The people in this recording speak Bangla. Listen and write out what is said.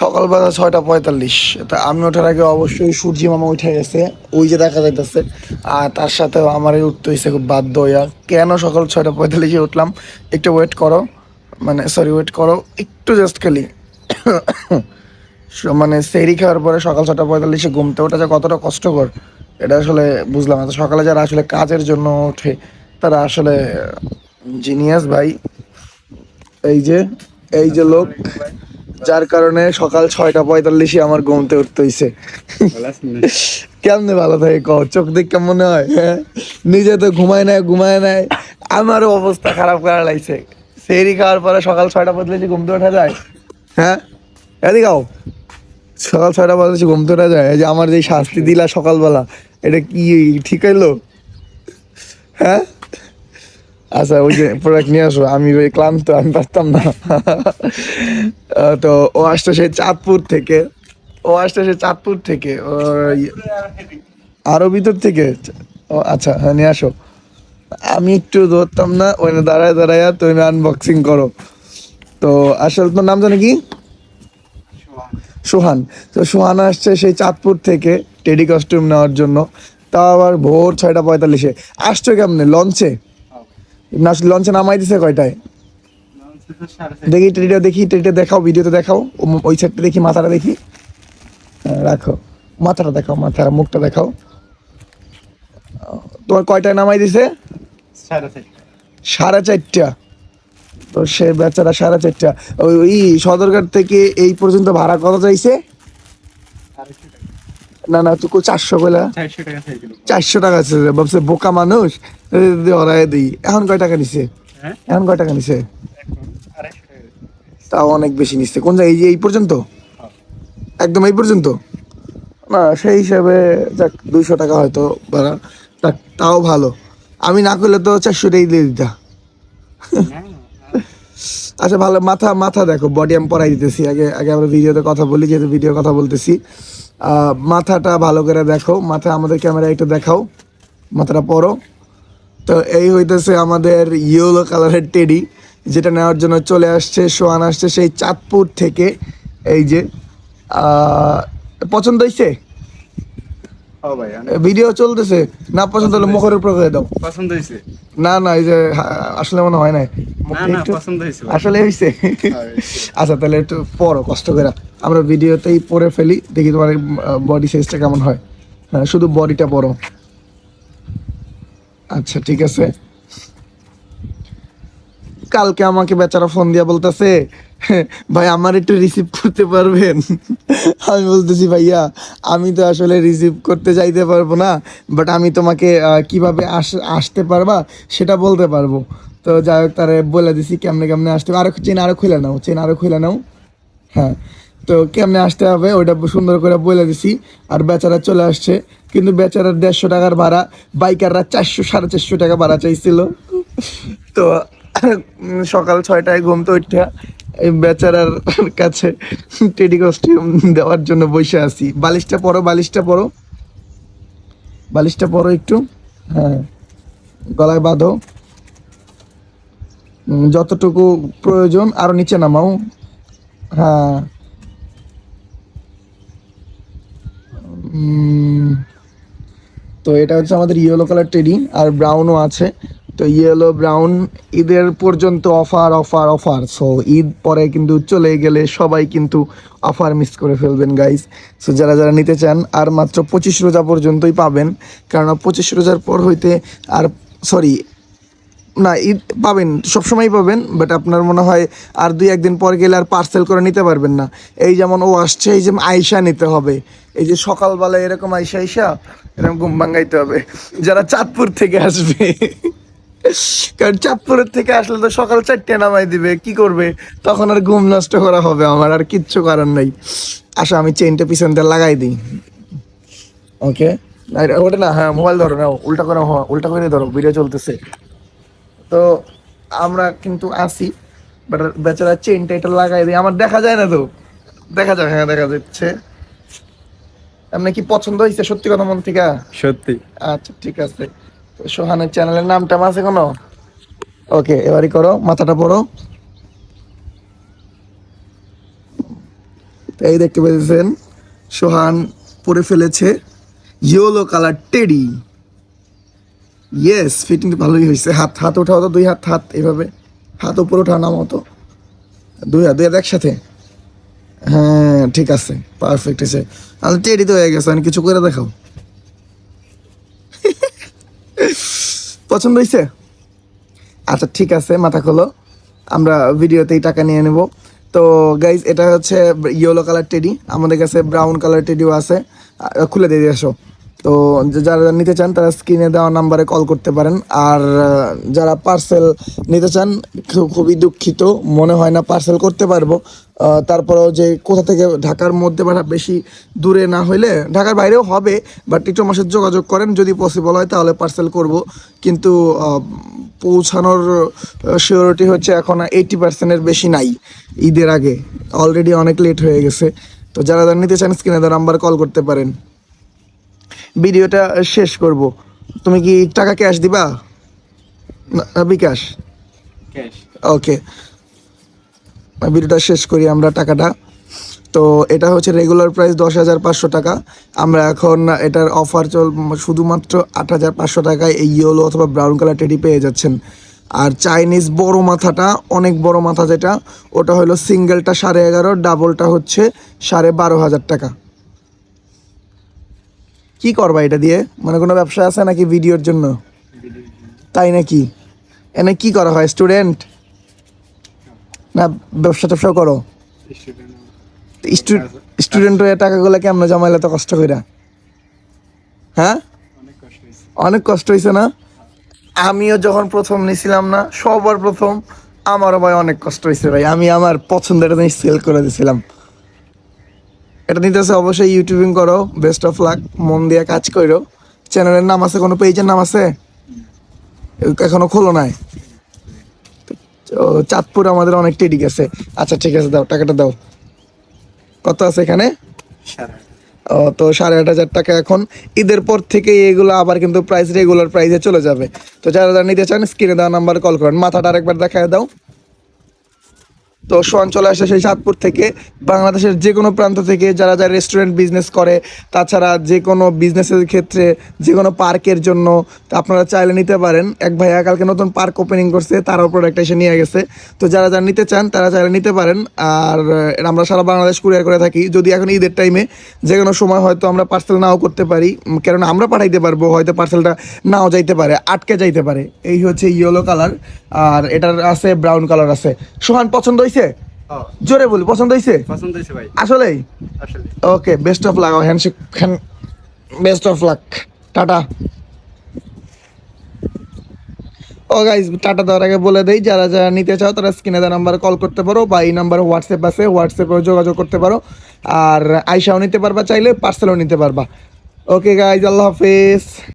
সকালবেলা ছয়টা পঁয়তাল্লিশ। তা আমি ওঠার আগে অবশ্যই সূর্যি মামা উঠে গেছে, ওই যে দেখা যাইতেছে। আর তার সাথে আমারই উঠতে হয়েছে খুব বাধ্য হইয়া। কেন সকাল ছয়টা পঁয়তাল্লিশে উঠলাম? একটু ওয়েট করো। মানে সরি ওয়েট করো। একটু জাস্ট খালি। মানে সেরি খাওয়ার পরে সকাল ছটা পঁয়তাল্লিশে ঘুমতে ওঠা যে কতটা কষ্টকর, এটা আসলে বুঝলাম না। সকালে যারা আসলে কাজের জন্য ওঠে, তারা আসলে জিনিয়াস ভাই। এই যে এই যে লোক। যার কারণে সকাল ছয়টা পঁয়তাল্লিশে আমার ঘুমতে উঠতে হইছে। কেমনে ভালো থাকে ক চোখ দেখ মনে হয় হ্যাঁ? নিজে তো ঘুমায় নাই ঘুমায় নাই। আমারও অবস্থা খারাপ করা লাগছে। সেরি খাওয়ার পরে সকাল ছয়টা পঁয়তাল্লিশে ঘুমতে ওঠা যায়? হ্যাঁ? এদিকে আও। সকাল ছয়টা পঁয়তাল্লিশে ঘুমতে ওঠা যায়? যে আমার যে শাস্তি দিলা সকালবেলা, এটা কি ঠিক হইল? হ্যাঁ? আচ্ছা ওই যে প্রোডাক্ট নিয়ে আসো, আমি ওই ক্লান্ত, আমি পারতাম না। তো ও আসতো সেই চাঁদপুর থেকে। ও আসতো সেই চাঁদপুর থেকে ও আরও ভিতর থেকে। ও আচ্ছা হ্যাঁ নিয়ে আসো। আমি একটু ধরতাম না ওইখানে দাঁড়ায় দাঁড়ায় তুমি আনবক্সিং করো। তো আসলে তোমার নাম জানো কি? সোহান। তো সোহান আসছে সেই চাঁদপুর থেকে টেডি কস্টিউম নেওয়ার জন্য। তাও আবার ভোর ছয়টা পঁয়তাল্লিশে। আসছো কেমনে? লঞ্চে লঞ্চে নামাই দিছে কয়টায়? দেখি টেডিটা দেখি টেডিটা দেখাও ভিডিওতে দেখাও ওই সাইডটা দেখি মাথাটা দেখি। রাখো মাথাটা দেখাও মাথা মুখটা দেখাও। তোমার কয়টায় নামাই দিছে? সাড়ে চারটা। তো সে বেচারা সাড়ে চারটা। ওই ওই সদরঘাট থেকে এই পর্যন্ত ভাড়া কত চাইছে? না না তো চারশো কইলা চারশো টাকা আছে ভাবছে বোকা মানুষ ওরাই দিই। এখন কয় টাকা নিছে? হ্যাঁ? এখন কয় টাকা নিছে? তাও অনেক বেশি নিচ্ছে কোন জায়গায় এই যে এই পর্যন্ত? একদম এই পর্যন্ত? না সেই হিসাবে যাক দুইশো টাকা হয়তো ভাড়া। তাও ভালো। আমি না করলে তো চারশো টাই দিয়ে দিতা। আচ্ছা ভালো মাথা মাথা দেখো বডি আমি পরাই দিতেছি। আগে আগে আমরা ভিডিওতে কথা বলি যেহেতু ভিডিও কথা বলতেছি। মাথাটা ভালো করে দেখো। মাথা আমাদের ক্যামেরা একটু দেখাও। মাথাটা পরো। তো এই হইতেছে আমাদের ইয়েলো কালারের টেডি যেটা নেওয়ার জন্য চলে আসছে, সোয়ান আসছে সেই চাঁদপুর থেকে। এই যে পছন্দ হয়েছে ভিডিও চলতেছে। না পছন্দ হলে মুখের উপর করে দাও। পছন্দ হয়েছে? না না এই যে আসলে মনে হয় নাই। না পছন্দ হয়েছে আসলে হয়েছে। আচ্ছা তাহলে একটু পড়ো কষ্ট করে। আমরা ভিডিওতেই পরে ফেলি দেখি তোমার বডি সাইজটা কেমন হয়। হ্যাঁ শুধু বডিটা পড়ো। আচ্ছা ঠিক আছে। কালকে আমাকে বেচারা ফোন দিয়া বলতেছে ভাই, আমার একটু রিসিভ করতে পারবেন? আমি বলতেছি, ভাইয়া, আমি তো আসলে রিসিভ করতে যাইতে পারব না বাট আমি তোমাকে কীভাবে আস, আসতে পারবা সেটা বলতে পারব। তো যাই হোক, তারে বলে দিছি, কেমনে কেমনে আসতে হবে। আরও চেন আরও খুলে নাও চেন আরও খুলে নাও। হ্যাঁ তো কেমনে আসতে হবে ওইটা সুন্দর করে বলে দিছি, আর বেচারা চলে আসছে। কিন্তু বেচারার দেড়শো টাকার ভাড়া, বাইকাররা চারশো, সাড়ে চারশো টাকা ভাড়া চাইছিল। তো সকাল ছয়টায় ঘুম তো উঠে। এই বেচারার কাছে টেডি কস্টিউম দেওয়ার জন্য বসে আছি। বালিশটা পরো বালিশটা পরো। বালিশটা পরো একটু। হ্যাঁ গলায় বাঁধো। যতটুকু প্রয়োজন, আরও নিচে নামাও। হ্যাঁ। তো এটা হচ্ছে আমাদের ইয়েলো কালার টেডি, আর ব্রাউনও আছে। তো ইয়েলো ব্রাউন ঈদের পর্যন্ত offer offer offer so Eid পরে কিন্তু চলে গেলে সবাই কিন্তু অফার মিস করে ফেলবেন গাইস সো যারা যারা নিতে চান, আর মাত্র পঁচিশ রোজা পর্যন্তই পাবেন। কারণ পঁচিশ রোজার পর হইতে আর সরি না, ঈদ পাবেন সবসময় পাবেন বাট আপনার মনে হয় আর দুই, একদিন পর গেলে আর পার্সেল করে নিতে পারবেন না। এই যেমন ও আসছে, এই যে আয়সা নিতে হবে। এই যে সকালবেলা এরকম আয়সা আয়সা এরকম ঘুম ভাঙাইতে হবে। যারা চাঁদপুর থেকে আসবে। কারণ চাঁদপুরের থেকে আসলে তো সকাল চারটে নামাই দিবে কি করবে? তখন আর ঘুম নষ্ট করা হবে আমার আর কিচ্ছু করার নাই। আসো আমি চেনটা পিছন দিয়ে লাগাই দিই। ওকে ওটা না হ্যাঁ মোবাইল ধরো না উল্টা করে হ্যাঁ, উল্টা করে ধরো ভিডিও চলতেছে। তো আমরা কিন্তু আসি বাট বেচারা চেনটা এটা লাগাই দিই। আমার দেখা যায় না তো। দেখা যায় হ্যাঁ দেখা যাচ্ছে। আপনার কি পছন্দ হয়েছে সত্যি কথা মন থেকে সত্যি। আচ্ছা ঠিক আছে। সোহানের চ্যানেলের নামটা আছে কোনো? ওকে, এবারই করো, মাথাটা পড়ো। এই দেখতে পেয়েছেন, সোহান পরে ফেলেছে yellow colour teddy yes fitting ভালোই হয়েছে। হাত হাত ওঠাও তো, দুই হাত হাত এভাবে হাত উপরে ওঠা নামো তো দুই হাত দুই হাত একসাথে? হ্যাঁ ঠিক আছে পারফেক্ট আছে আমি টেডি তো হয়ে গেছে আমি কিছু করে দেখাও। পছন্দ হয়েছে আচ্ছা ঠিক আছে, মাথা খোলো। আমরা ভিডিওতেই টাকা নিয়ে নেব। তো গাইজ এটা হচ্ছে ইয়েলো কালার টেডি আমাদের কাছে ব্রাউন কালার টেডিও আছে। খুলে দিয়ে আসো। তো যারা নিতে চান, তারা স্ক্রিনে দেওয়া নাম্বারে কল করতে পারেন। আর যারা পার্সেল নিতে চান খুবই দুঃখিত। মনে হয় না পার্সেল করতে পারব। তারপরেও যে কোথা থেকে ঢাকার মধ্যে বা বেশি দূরে না হইলে, ঢাকার বাইরেও হবে বাট একটু সাথে যোগাযোগ করেন। যদি পসিবল হয়, তাহলে পার্সেল করব। কিন্তু পৌঁছানোর শিওরিটি হচ্ছে এখন এইটি পার্সেন্টের বেশি নাই ঈদের আগে। অলরেডি অনেক লেট হয়ে গেছে। তো যারা যারা নিতে চান স্ক্রিনে দেওয়া নাম্বার কল করতে পারেন। ভিডিওটা শেষ করব। তুমি কি টাকা ক্যাশ দিবা? বিকাশ ক্যাশ? ওকে। ভিডিওটা শেষ করি আমরা টাকাটা। তো এটা হচ্ছে রেগুলার প্রাইস দশ হাজার পাঁচশো টাকা। আমরা এখন এটার অফার চল শুধুমাত্র আট হাজার পাঁচশো টাকায় এই ইয়েলো অথবা ব্রাউন কালার টেডি পেয়ে যাচ্ছেন। আর চাইনিজ বড় মাথাটা অনেক বড় মাথা যেটা ওটা হলো সিঙ্গেলটা সাড়ে এগারো ডাবলটা হচ্ছে সাড়ে বারো হাজার টাকা। কি করবা এটা দিয়ে? মানে কোনো ব্যবসা আছে নাকি ভিডিওর জন্য? তাই নাকি? এনে কি করা হয় স্টুডেন্ট না, ব্যবসা ট্যাবসাও করো? স্টুডেন্ট হয়ে টাকাগুলো কেমন জমাইলে তো কষ্ট কইরা? হ্যাঁ? অনেক কষ্ট হয়েছে অনেক কষ্ট হয়েছে না? আমিও যখন প্রথম নিছিলাম না, সবার প্রথম আমারও ভাই অনেক কষ্ট হয়েছে ভাই। আমি আমার পছন্দের জিনিস সেল করে দিয়েছিলাম এটা নিতেছে অবশ্যই ইউটিউবিং করো বেস্ট অফ লাক মন দিয়ে কাজ করো চ্যানেলের নাম আছে কোনো পেজের নাম আছে? এখনও খোলো নাই। চাঁদপুর আমাদের অনেক টেডিক আছে। আচ্ছা ঠিক আছে দাও টাকাটা দাও। কত আছে এখানে? ও, তো সাড়ে আট হাজার টাকা এখন। ঈদের পর থেকে এগুলো আবার কিন্তু প্রাইস রেগুলার প্রাইসে চলে যাবে। তো যারা যারা নিতে চান স্ক্রিনে দেওয়া নাম্বার কল করেন। মাথাটা আরেকবার দেখায় দাও। তো সোয়ান চলে আসে সেই চাঁদপুর থেকে। বাংলাদেশের যে কোনো প্রান্ত থেকে যারা যারা রেস্টুরেন্ট বিজনেস করে, তাছাড়া যে কোনো বিজনেসের ক্ষেত্রে যে কোনো পার্কের জন্য আপনারা চাইলে নিতে পারেন। এক ভাইয়া কালকে নতুন পার্ক ওপেনিং করছে, তারাও প্রোডাক্ট এসে নিয়ে গেছে। তো যারা যারা নিতে চান, তারা চাইলে নিতে পারেন। আর আমরা সারা বাংলাদেশ কুরিয়ার করে থাকি। যদি এখন ঈদের টাইমে যে কোনো সময় হয়তো আমরা পার্সেল নাও করতে পারি কেননা আমরা পাঠাইতে পারব, হয়তো পার্সেলটা নাও যাইতে পারে, আটকে যাইতে পারে। এই হচ্ছে ইয়েলো কালার আর এটার আছে ব্রাউন কালার আছে। সোহান পছন্দ হয়েছে জোরে বলি পছন্দ হয়েছে পছন্দ হয়েছে ভাই। আসলেই? আসলে okay best of luck handshake best of luck tata. ও গাইজ টাটা দেওয়ার আগে বলে দেই যারা যারা নিতে চাও তারা স্ক্রিনে দেওয়া নাম্বারে কল করতে পারো বা এই নাম্বারে হোয়াটসঅ্যাপ আছে হোয়াটসঅ্যাপেও যোগাযোগ করতে পারো। আর আইসাও নিতে পারবা চাইলে পার্সেলও নিতে পারবা। ওকে গাইজ আল্লাহ হাফেজ।